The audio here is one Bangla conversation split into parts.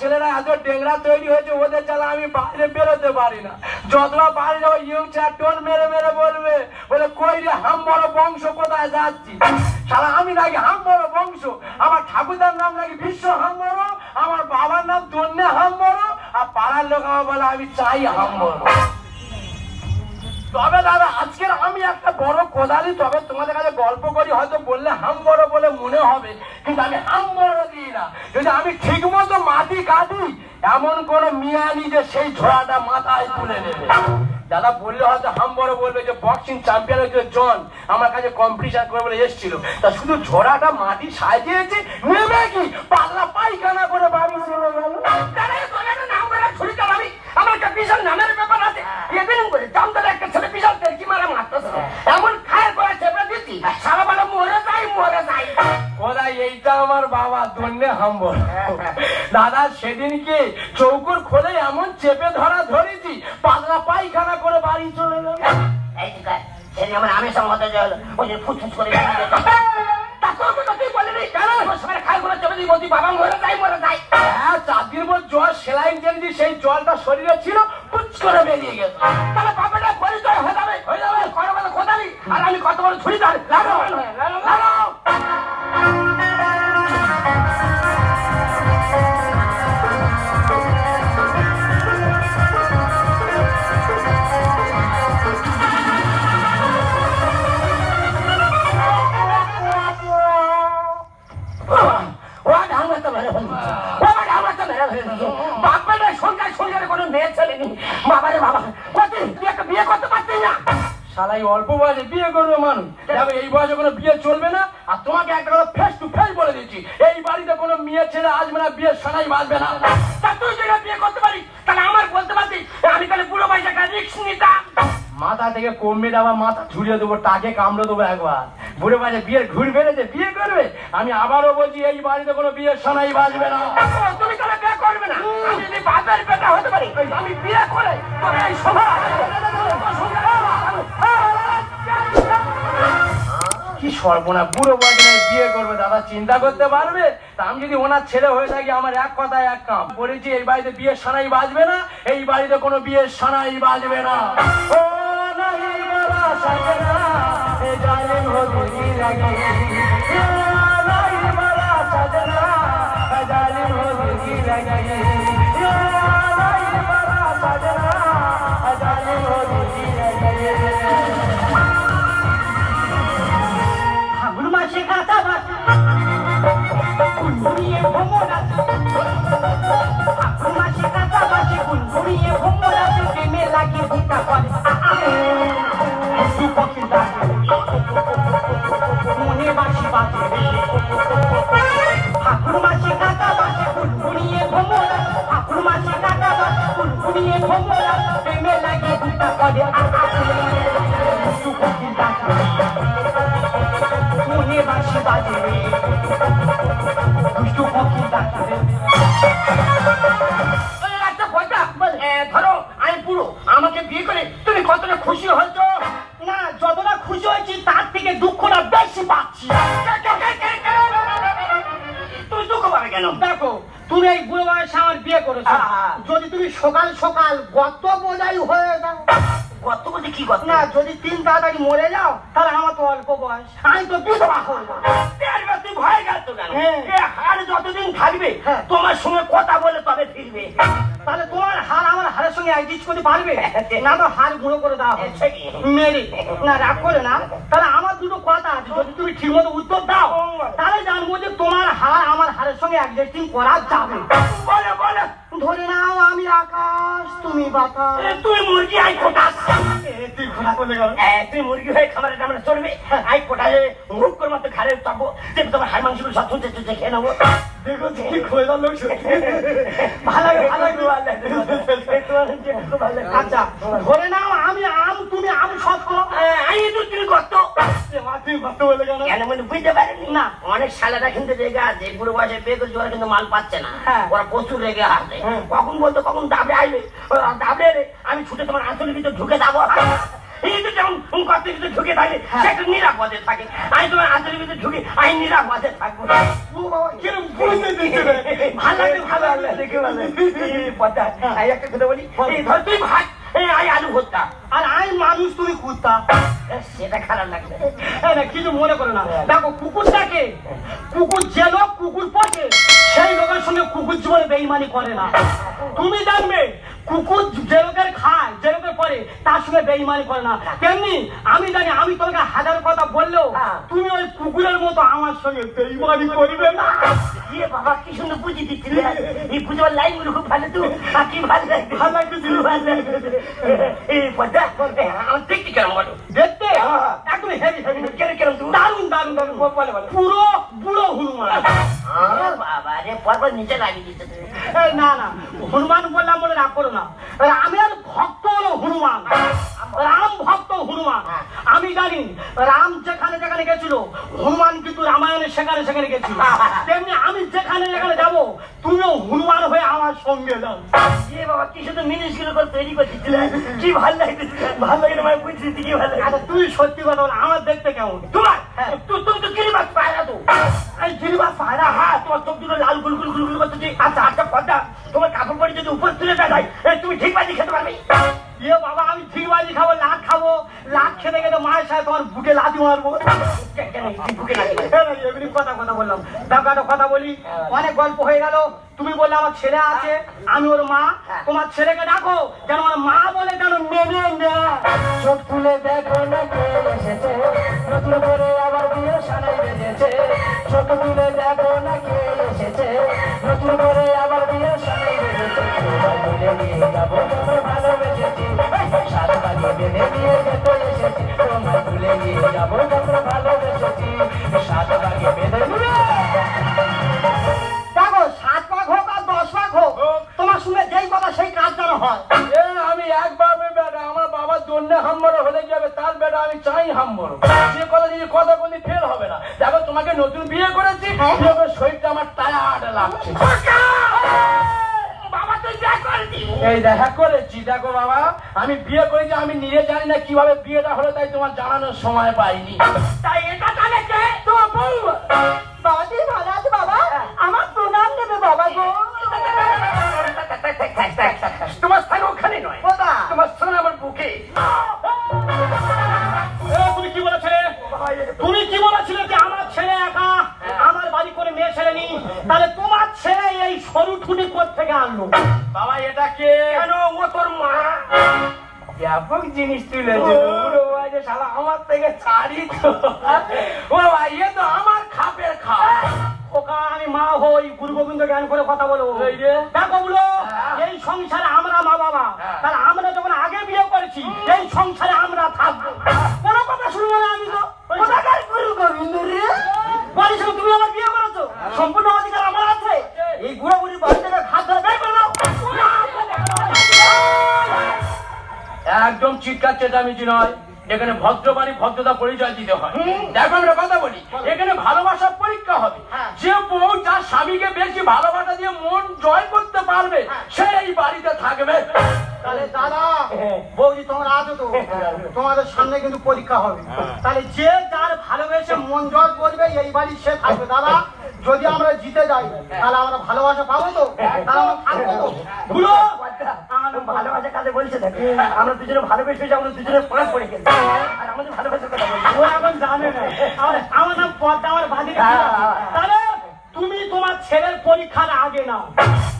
ছেলেরা এত ডেংরা তৈরি হয়েছে ওদের চালা আমি বাইরে বেরোতে পারি না যতবার বাড়ি যাব ইয়ং চার টোন মেরে মেরে বলবে। বলে, কই রে, হাম বড় বংশ, কোথায় যাচ্ছি? সারা আমি নাকি হাম বড় বংশ? আমার ঠাকুরদার নাম নাকি বিশ্ব হাম বড়? আমার বাবার নাম দন্যে হাম বড়? আর পাড়ার লোক আমার বলে, আমি চাই হাম বড়। তবে দাদা, আজকের আমি একটা বড় কোদালি, তবে তোমাদের কাছে গল্প করি, হয়তো বললে হাম বড় বলে মনে হবে, কিন্তু আমি হাম বড় দিই না। যদি আমি ঠিক মতো মাটি কাটি, এমন কোন মিয়ানি যে সেই ঝোড়াটা মাথায় তুলে নেবে। দাদা বললে হয়তো হাম বড় বলবে যে বক্সিং চ্যাম্পিয়ন হচ্ছে জন, আমার কাছে কম্পিটিশন করে বলে এসেছিল। তা শুধু ঝোড়াটা মাটি সাজিয়েছে নেবে কি? পাতলা পায়খানা করে বাড়ি চলে গেল। হাম্বল। দাদা সেদিনকে চৌকুর খোলে এমন চেপে ধরা ধরেছি পাতলা পায়খানা করে বাড়ি চলে গেল। সেদিন আমার আমের সঙ্গে ওই যে করে। হ্যাঁ চার দিন পর সেলাইন সেই জলটা শরীরে ছিল। বাবা, একটা বিয়ে করতে পারছিস না? শালাই অল্প বয়সে বিয়ে করবে মানুষ। দেখো এই বয়সে কোনো বিয়ে চলবে না। আর তোমাকে একটা কথা ফেস টু ফেস বলে দিচ্ছি। এই বাড়িতে কোনো মেয়ে ছেলে আসবে না বিয়ে সানাই বাজবে না। তা তুই যদি বিয়ে করতে পারিস, তাহলে আমার বলতে পারতিস, আমি তাহলে বুড়ো বয়সে একটা রিস্ক নিতাম। মাথা থেকে কমবে দেওয়া মাথা ঝুড়িয়ে দেবো টাকে কামড়ে দেবো একবার। বুড়ো বাজে বিয়ের ঘুর বেড়েছে বিয়ে করবে? আমি আবারও বলছি এই বাড়িতে কোনো বিয়ের সানাই বাজবে না। তুমি তাহলে বিয়ে না। আমি বাপের বেটা হতে পারি, আমি বিয়ে করে তোর এই সভা, কি সর্বনা বুড়ো বয়সে বিয়ে করবে দাদা চিন্তা করতে পারবে? তা আমি যদি ওনার ছেলে হয়ে থাকি আমার এক কথায় এক কাম। বলেছি এই বাড়িতে বিয়ের সানাই বাজবে না এই বাড়িতে কোনো বিয়ের সানাই বাজবে না। ও নাহি বলা সাজনা এ জালিম হো দিল লাগি কুনকুনিয়ে ভোমরা ফাগুন মাসে কাঁচা বাসে কুনকুনিয়ে ভ্রমণ প্রেমে লাগে ভুটা করে মনে বাসি বাজে না যদি তিন তাড়াতাড়ি মরে যাও তাহলে আমার তো অল্প বয়স। আমি তো বিধবা তুই ভয় গেছো কেন? হ্যাঁ। হাড় যতদিন থাকবে হ্যাঁ। তোমার সঙ্গে কথা বলে তবে ফিরবে। তাহলে তোমার হার আমার হারের সঙ্গে অ্যাডজাস্ট করতে পারবে না তো হার গুঁড়ো করে? মেরে। না রাগ করে না। তাহলে আমার দুটো কথা আছে যদি তুমি ঠিক মতো উত্তর দাও তাহলে জানব যে তোমার হার আমার হারের সঙ্গে অ্যাডজাস্টিং করা যাবে। বলে বলে। ধরে নাও আমি আকাশ তুমি বাতাস। তুই মুরগি আই কোটাস তুই ঘোড়া করে গেল তুই মুরগি হয়ে টামড়ে চলবে আই কোটালে মুখ করে মতো ঘাড়ে চাপবো। তোমার হাড় মাংসগুলো সব খেয়ে নেব। দেখো তুমি খোঁজা লোক। সত্যি। ভালো ভালো আচ্ছা ধরে নাও আমি আম তুমি আম আমি তো তুমি কত তুমি বলে কেন কেন মানে বুঝতে পারেনি না। অনেক শালারা কিন্তু রেগে আছে বুড়ো বয়সে বিয়ে করছে ওরা কিন্তু মাল পাচ্ছে না। হ্যাঁ। ওরা প্রচুর রেগে আছে। হ্যাঁ। কখন বলতো কখন দাবড়ে আসবে? দাবড়ে এলে আমি ছুটে তোমার ভিতরে ঢুকে যাব। এই তো যেমন কত ভিতরে ঢুকে থাকে হ্যাঁ। নিরাপদে থাকে। আমি তোমার আঁচলের ভিতরে ঢুকে আমি নিরাপদে থাকব। ও কিরম বুঝতে ভালো ভালো লাগে দেখে ভালো লাগে। এই পদ্মা, এই একটা কথা বলি তুই ভাত আই আলু ভর্তা। আর আমি মানুষ তুমি কুত্তা। সেটা খারাপ লাগবে। না, কিছু মনে করো না। দেখো কুকুরটাকে কুকুর যে লোক কুকুর পোষে, সেই লোকের সঙ্গে কুকুর জীবনে বেইমানি করে না। তুমি জানবে কুকুর যে লোকের খায় যে লোকের পরে তার সঙ্গে বেইমানি করে না। তেমনি আমি জানি আমি তোমাকে হাজার কথা বললেও হ্যাঁ। তুমি ওই কুকুরের মতো আমার সঙ্গে বেইমানি করবে না। ইয়ে বাবা কি সুন্দর বুঝি দিচ্ছিল এই পুজোর লাইনগুলো খুব ভালো তো। আর কি ভালো লাগবে? ভালো লাগতেছিল। ভালো লাগবে এই পদ্মা আমার দেখতে কেমন বলো? দেখতে হ্যাঁ। একদম হেভি হেভি কেন কেন তুমি দারুণ দারুণ দারুণ বলে বলে পুরো পুরো হনুমান লাগিয়ে তুমি না না, হনুমান বললাম বলে রাগ করো না। রামের ভক্ত হলো হনুমান। রাম ভক্ত হনুমান। আমি জানি, রাম যেখানে যেখানে গেছিল, হনুমান কিন্তু রামায়ণে সেখানে সেখানে গেছিল। তেমনি আমি যেখানে যেখানে যাব, তুমিও হনুমান হয়ে আমার সঙ্গে যাও। বাবা, কি গুলো করে তৈরি করে দিচ্ছিল কি ভালো লাগছে ভালো লাগে মানে কি ভালো লাগে। আচ্ছা তুই সত্যি কথা বল, আমার দেখতে কেমন? তোমার চোখ লাল গুল গুল গুল গুল আচ্ছা আচ্ছা তোমার কাপড় পরে যদি উপর তুলে যায় তুমি ঠিক খেতে পারবে। ইয়ে বাবা, আমি ঠিক খাব লাখ খাব। লাখ খেতে খেতে মায়ের সাথে তোমার বুকে লাথি মারবো। এমনি কথা কথা বললাম। দেখো একটা কথা বলি, অনেক গল্প হয়ে গেল। তুমি বললে আমার ছেলে আছে, আমি ওর মা। তোমার ছেলেকে ডাকো, যেন আমার মা বলে যেন মেনে নেয় চোখ তুলে দেখো না এসেছে। নতুন করে আবার বিয়ে সানাই বেজেছে চোখ তুলে দেখো না কে এসেছে। নতুন করে আবার বিয়ে সানাই বেজেছে দেখা করেছি দেখো বাবা আমি বিয়ে করেছি আমি নিজে জানি না কীভাবে বিয়েটা হলো তাই তোমার জানানোর সময় পাইনি। তাই এটা তাহলে কে তোমার বউ বাবা তুমি ভালো আছে বাবা? আমার প্রণাম নেবে বাবা গো। তোমার স্থান ওখানে নয়। কোথায়? তোমার স্থান আমার বুকে। এ, তুমি কি বলেছিলে? তুমি কি বলেছিলে যে আমার ছেলে একা আমার বাড়ি করে মেয়ে ছেলে নি তাহলে তোমার সরু ঠুটি থেকে আনলো? বাবা এটা কে? কেন? ও তোর মা। ব্যাপক জিনিস তুলেছে শালা আমার থেকে ছাড়ি তো। ও ভাই এ তো আমার খাপের খাপ। আমি মা হই গুরু গোবিন্দ করে কথা বলো। দেখো বলো হ্যাঁ। এই সংসারে আমরা মা বাবা। হ্যাঁ। তাহলে আমরা যখন আগে বিয়ে করেছি এই সংসারে আমরা থাকব। কোনো কথা শুনব না আমি তো। কোথাকার গুরু গোবিন্দ রে? বলিস তুমি আমার বিয়ে করেছ? সম্পূর্ণ অধিকার আমার একদম চিৎকার চেঁচামেচি নয়। এখানে ভদ্রবাণী ভদ্রতা পরিচয় দিতে হয়। দেখো আমরা কথা বলি। এখানে ভালোবাসার পরীক্ষা হবে। যে বউ যার স্বামীকে বেশি ভালোবাসা দিয়ে মন জয় করতে পারবে সে এই বাড়িতে থাকবে। তাহলে দাদা বৌদি তোমরা আছো তো? তোমাদের সামনে কিন্তু পরীক্ষা হবে। তাহলে যে যার ভালোবেসে মন জয় করবে এই বাড়ি সে থাকবে। দাদা যদি আমরা জিতে যাই তাহলে আমরা ভালোবাসা পাবো তো তাহলে আমরা থাকব তো ভুলো আমাদের ভালোবাসা কাজে বলছে দেখ আমরা দুজনে ভালোবেসে আমরা দুজনে পাঁচ পড়ে গেছি আর আমাদের কথা ও এখন জানে না। আমার আমার নাম পদ্মা আমার বাড়ি তাহলে তুমি তোমার ছেলের পরীক্ষার আগে নাও।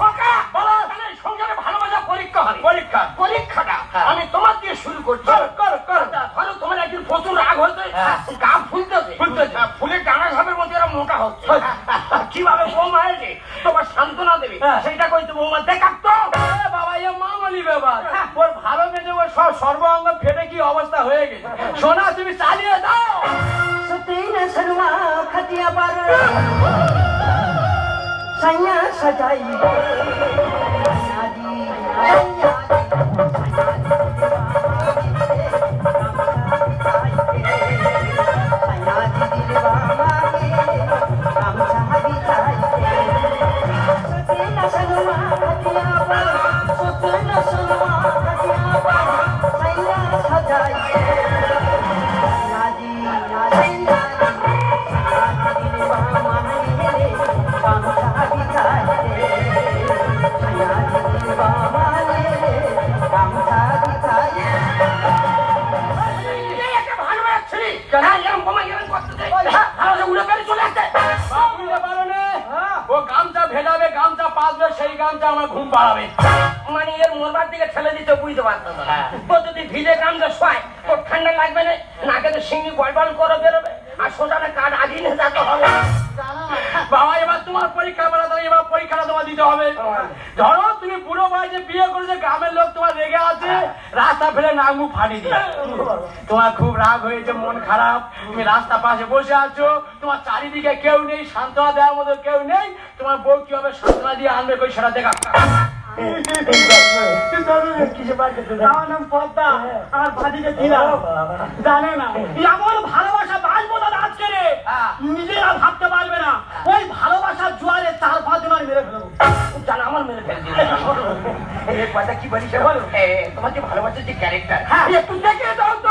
কাকা বলো তাহলে সংসারে ভালোবাসা পরীক্ষা হবে। পরীক্ষা? পরীক্ষাটা? হ্যাঁ। আমি তোমার দিয়ে শুরু করছি। কর কর কর। ধরো তোমার একদিন প্রচুর রাগ হয়েছে হ্যাঁ। গা ফুলতেছে। ফুলতেছে। হ্যাঁ, ডানা সাপের মধ্যে এরা মোটা হচ্ছে। কীভাবে বৌমা তোমার সান্ত্বনা দেবে হ্যাঁ। সেটা কইতে বৌমা? দেখাতো এ বাবা এ মামলি ব্যাপার। ওর সব সর্বাঙ্গ ফেটে কি অবস্থা হয়ে গেছে? সোনা, তুমি চালিয়ে দাও! সত্যি না শর্মা খাতিয়া পার। সাইয়া সাজাই সাজি পাতবে আমার ঘুম পাড়াবে। মানে এর মোরবার দিকে ঠেলে দিতে বুঝতে হ্যাঁ। ও যদি ভিজে কামটা শোয় তোর ঠান্ডা লাগবে না নাকে তো করে বেরোবে আর সোজানে কাঠ আগিয়ে নিয়ে যেতে হবে। বাবা এবার তোমার পরীক্ষা বেলা এবার পরীক্ষাটা তোমার দিতে হবে। ধরো তুমি বুড়ো বিয়ে করেছে গ্রামের লোক তোমার রেগে আছে রাস্তা ফেলে নাক মুখ দিয়ে তোমার খুব রাগ হয়েছে মন খারাপ। তুমি রাস্তা পাশে বসে আছো তোমার চারিদিকে কেউ নেই সান্ত্বনা দেওয়ার মতো কেউ নেই। তোমার বউ কীভাবে সান্ত্বনা দিয়ে আনবে কই সেটা দেখা। আমার ভালোবাসা বাঁচবো দাদা আজকে রে হ্যাঁ। নিজেরা ভাবতে পারবে না। ওই ভালোবাসার জোয়ারে তার পাঁচ জন আর মেরে ফেলব। জানা আমার মেরে ফেলবে। এই কথা কি বলিস বল? তোমার যে ভালোবাসার যে ক্যারেক্টার হ্যাঁ। একটু দেখে দাও তো।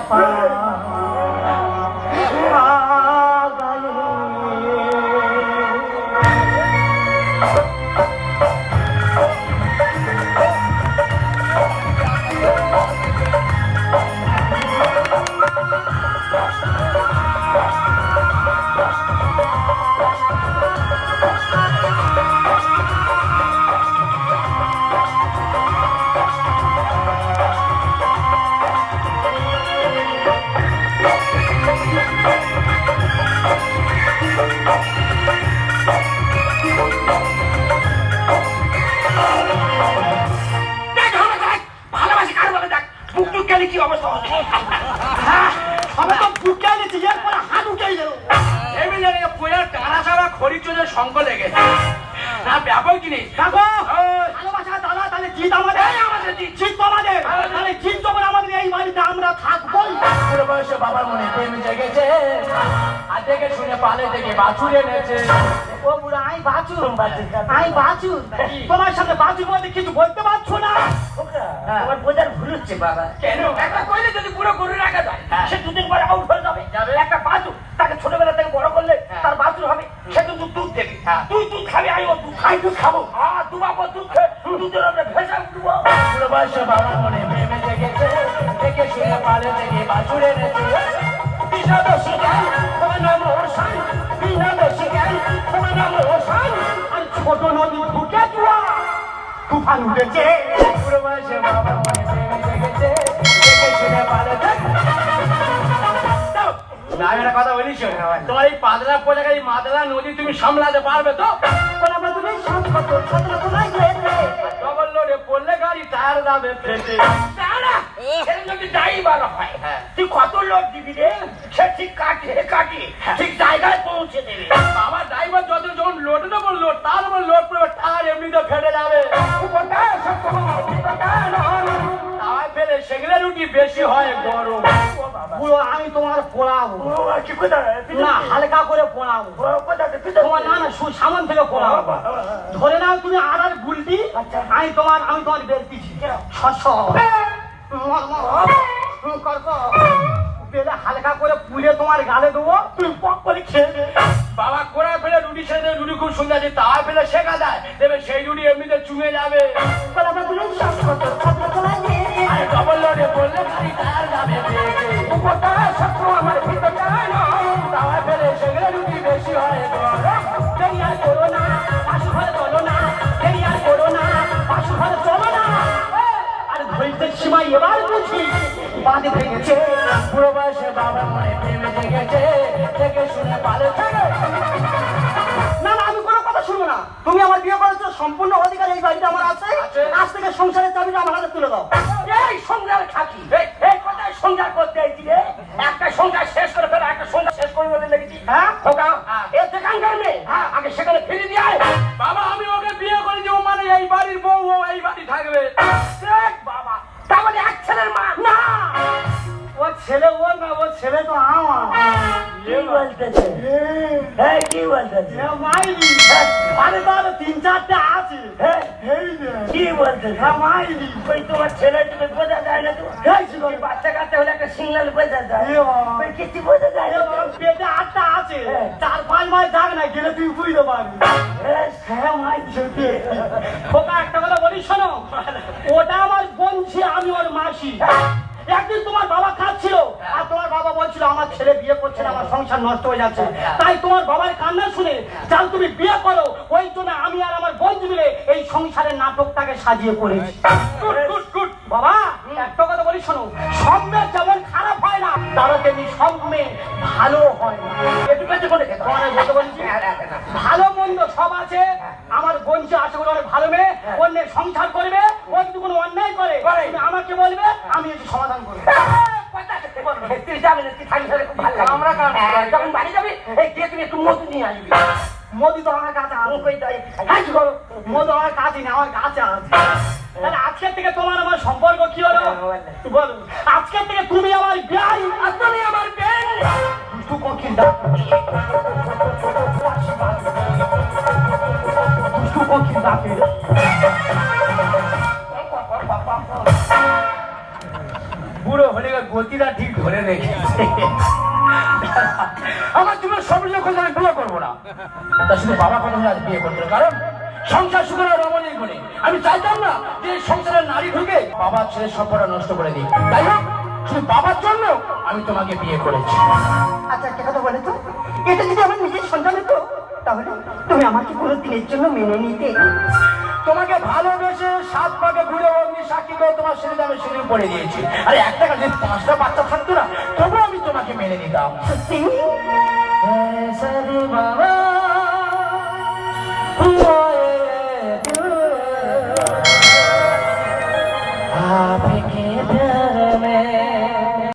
他 সঙ্গ লেগেছে না ব্যাপক জিনিস। দেখো ভালোবাসা দাদা তাহলে জিত আমাদের। আমাদের জিত। আমাদের তাহলে জিত। যখন আমাদের। এই বাড়িতে আমরা বুড়ো বয়সে বাবার মনে প্রেম জেগেছে। আর দেখে শুনে পালে থেকে বাছুর এনেছে। ও বুড়া আই বাচু আই বাচু তোমার সাথে বাচু বলতে কিছু বলতে পারছ না? তোমার বোঝার ভুল হচ্ছে বাবা। কেন? একটা কইলে যদি পুরো গরু রাখা যায়। হ্যাঁ। সে দুদিন পরে আউট হয়ে যাবে যাবে। একটা বাছুর তাকে ছোটবেলা থেকে বড় করলে হ্যাঁ। তার বাছুর হবে সে কিন্তু দুধ দেবে। তুই দুধ খাবি আমি ও খাব হ্যাঁ দু বাবা দুধ খেয়ে দুধের আমরা ভেসে বাবার মনে প্রেম জেগেছে দেখে শুনে পালে থেকে বাছুর এনেছে বিষাদ শিকার তোমার নাম রোশান বিষাদ শিকার তোমার নাম রোশান আর ছোট নদী ঢুকে জুয়া উঠেছে বুড়ো বয়সে বাবার মনে জেগেছে দেখে শুনে পালে থেকে না একটা কথা বলি তোমার এই পাদলা পোজাকে এই মাদলা নদী তুমি সামলাতে পারবে তো? কত ডবল লোডে পড়লে গাড়ি টায়ার যাবে ফেটে। দাঁড়া এর যদি ড্রাইভার হয়? হ্যাঁ। তুই কত লোড দিবি রে? সে ঠিক কাটিয়ে কাটিয়ে ঠিক জায়গায় পৌঁছে দেবে। আমার ড্রাইভার যত যখন লোডে দেবো লোড তার উপর লোড করবে টায়ার এমনিতে ফেটে যাবে। ফেলে সেগুলো রুটি বেশি হয় গরম। কি কোথায় না। হালকা করে পোড়াবো তোমার না না সামন থেকে পোড়াবো ধরে নাও তুমি আড়ার গুলটি আমি তোমার আমি তোমার বেলতিছি শস্য বেলে হালকা করে পুড়ে তোমার গালে দেবো। তুমি পক করে খেয়ে। বাবা কোড়ায় ফেলে রুটি ছেড়ে দেবে, রুটি খুব সুন্দর আছে। তাওয়ায় ফেলে শেখা যায় দেবে সেই রুটি এমনিতে চুমে যাবে। ডবল লোডে টায়ার যাবে। আমার ভিতরে তাওয়ায় ফেলে সেগুলো রুটি বেশি হয় আর করো না পাশু ঘরে চলো না। আর করো না পাশু ঘরে চলো না। আর ধৈর্যের এবার বুঝি বাঁধে ভেঙেছে। বয়সে বাবার মনে প্রেমে জেগেছে। দেখে শুনে পালে থেকে শুনব না। তুমি আমার বিয়ে করেছ সম্পূর্ণ অধিকার এই বাড়িতে আমার আছে। আজ থেকে সংসারের চাবিটা আমার হাতে তুলে দাও। এই সংসার খাকি সংসার করতে আইছি রে একটা সংসার শেষ করে ফেলে একটা সংসার শেষ করে বলে লেগেছি হ্যাঁ? খোকা ছেলে তো আমার কি বলতেছে? এই কি বলতেছে? মাইলি আরে বাবা তিন চারটে আছে। হ্যাঁ কি বলতেছে? হ্যাঁ, মাইলি ওই তোমার ছেলে তুমি বোঝা যায় না তো এই ছিল বাচ্চা কাচ্চা হলে একটা সিগন্যাল বোঝা যায়। ওই কিছু বোঝা যায় না পেটে আটটা আছে। চার পাঁচ মাস যাক না গেলে তুই বুঝতে পারবি হ্যাঁ, হ্যাঁ খোকা একটা কথা বলি শোনো? ওটা আমার বঞ্চি আমি ওর মাসি। একদিন তোমার বাবা খাচ্ছিল আর তোমার বাবা বলছিল আমার ছেলে বিয়ে করছে না আমার সংসার নষ্ট হয়ে যাচ্ছে। তাই তোমার বাবার কান্না শুনে চাল তুমি বিয়ে করো। ওই জন্য আমি আর আমার বন্ধু মিলে এই সংসারের নাটকটাকে সাজিয়ে করেছি। বাবা একটা কথা বলি শোনো। সব মেয়ে যেমন খারাপ হয় না তারা তেমনি সব ভালো হয় না। হ্যাঁ, হ্যাঁ, হ্যাঁ। ভালো মন্দ সব আছে। আমার বোনকে আছে বলে অনেক ভালো মেয়ে। অন্যের সংসার করবে যদি কোনো অন্যায় করে করে। আমাকে বলবে আমি এসে সমাধান করব। তুই যাবি না তুই থাকবি খুব ভালো লাগে। আমরা হ্যাঁ, যখন বাড়ি যাবি এই দিয়ে তুমি একটু মধু নিয়ে আসবি। মোদি তো আমার কাছে। হ্যাঁ, করো? মোদি আমার কাছে নেই আমার কাছে আছে। তাহলে আজকের থেকে তোমার আমার সম্পর্ক কি হলো? বলো। আজকের থেকে তুমি আমার বিয়াই। আর তুমি আমার বেন দুষ্টু ডাক দুষ্টু পক্ষীর ডাকে বুড়ো হলে গতিটা আমি বিয়ে না। তা শুধু বাবা নারী ঢুকে বাবার ছেলের সম্পর্কটা নষ্ট করে দিই তাই হোক, শুধু বাবার জন্য আমি তোমাকে বিয়ে করেছি। আচ্ছা একটা কথা বলে তো। এটা যদি আমার নিজের সন্তান হতো তাহলে তুমি আমাকে কোনো দিনের জন্য মেনে নিতে। তোমাকে ভালোবেসে সাত পাকে ঘুরে অগ্নি সাক্ষী করে তোমার শরীরে আমি শরীর পড়ে দিয়েছি আর একটা কাছে পাঁচটা বাচ্চা থাকতো না তবু আমি তোমাকে মেনে নিতাম। সত্যি? হ্যাঁ, বাবা।